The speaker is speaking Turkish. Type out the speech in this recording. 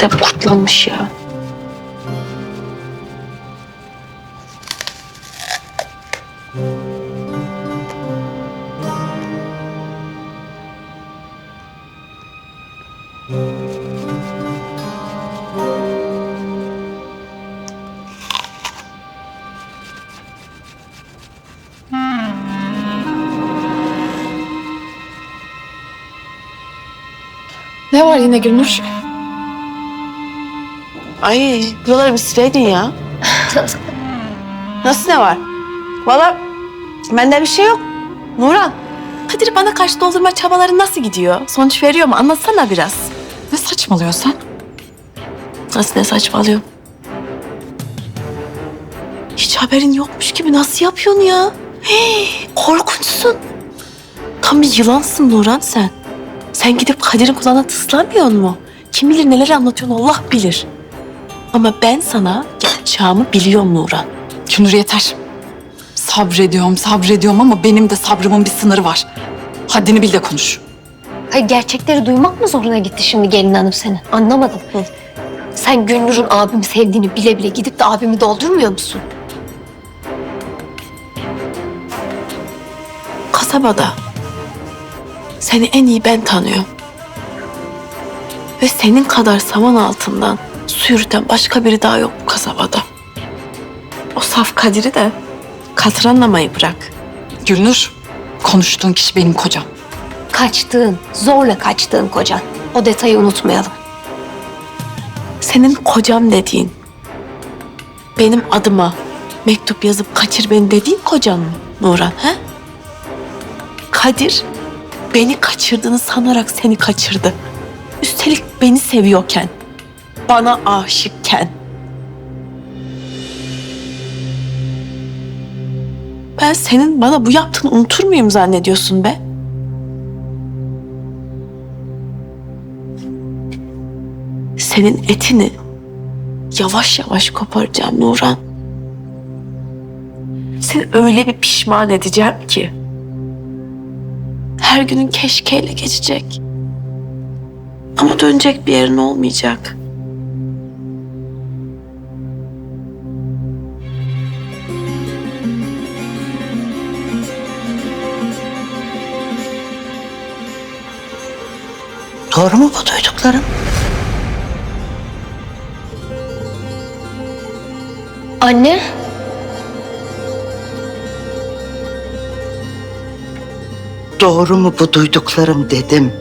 de kurtlanmış ya. Ne var yine Gülnur? Ay buraları bir sileydin ya. Nasıl ne var? Valla bende bir şey yok. Nurhan, Kadir bana karşı doldurma çabaları nasıl gidiyor? Sonuç veriyor mu? Anlatsana biraz. Ne saçmalıyorsun sen? Nasıl ne saçmalıyorum? Hiç haberin yokmuş gibi nasıl yapıyorsun ya? Hey, korkunçsun. Tam bir yılansın Nurhan sen. Sen gidip Kadir'in kulağına tıslanmıyor mu? Kim bilir neler anlatıyorsun Allah bilir. Ama ben sana yapacağımı biliyorum Nurhan. Gülnur yeter. Sabrediyorum, sabrediyorum ama benim de sabrımın bir sınırı var. Haddini bil de konuş. Hayır gerçekleri duymak mı zoruna gitti şimdi gelin hanım senin? Anlamadım. Sen Gülnur'un abimi sevdiğini bile bile gidip de abimi doldurmuyor musun? Kasabada seni en iyi ben tanıyorum. Ve senin kadar saman altından su yürüten başka biri daha yok bu kasabada. O saf Kadir'i de katranlamayı bırak. Gülnur, konuştuğun kişi benim kocam. Kaçtığın, zorla kaçtığın kocan. O detayı unutmayalım. Senin kocam dediğin, benim adıma mektup yazıp kaçır beni dediğin kocan mı Nurhan he? Kadir beni kaçırdığını sanarak seni kaçırdı. Üstelik beni seviyorken, bana aşıkken. Ben senin bana bu yaptığını unutur muyum zannediyorsun be? Senin etini yavaş yavaş koparacağım Nurhan. Seni öyle bir pişman edeceğim ki. Her günün keşkeyle geçecek. Ama dönecek bir yerin olmayacak. Doğru mu bu duyduklarım? Anne, Doğru mu bu duyduklarım dedim.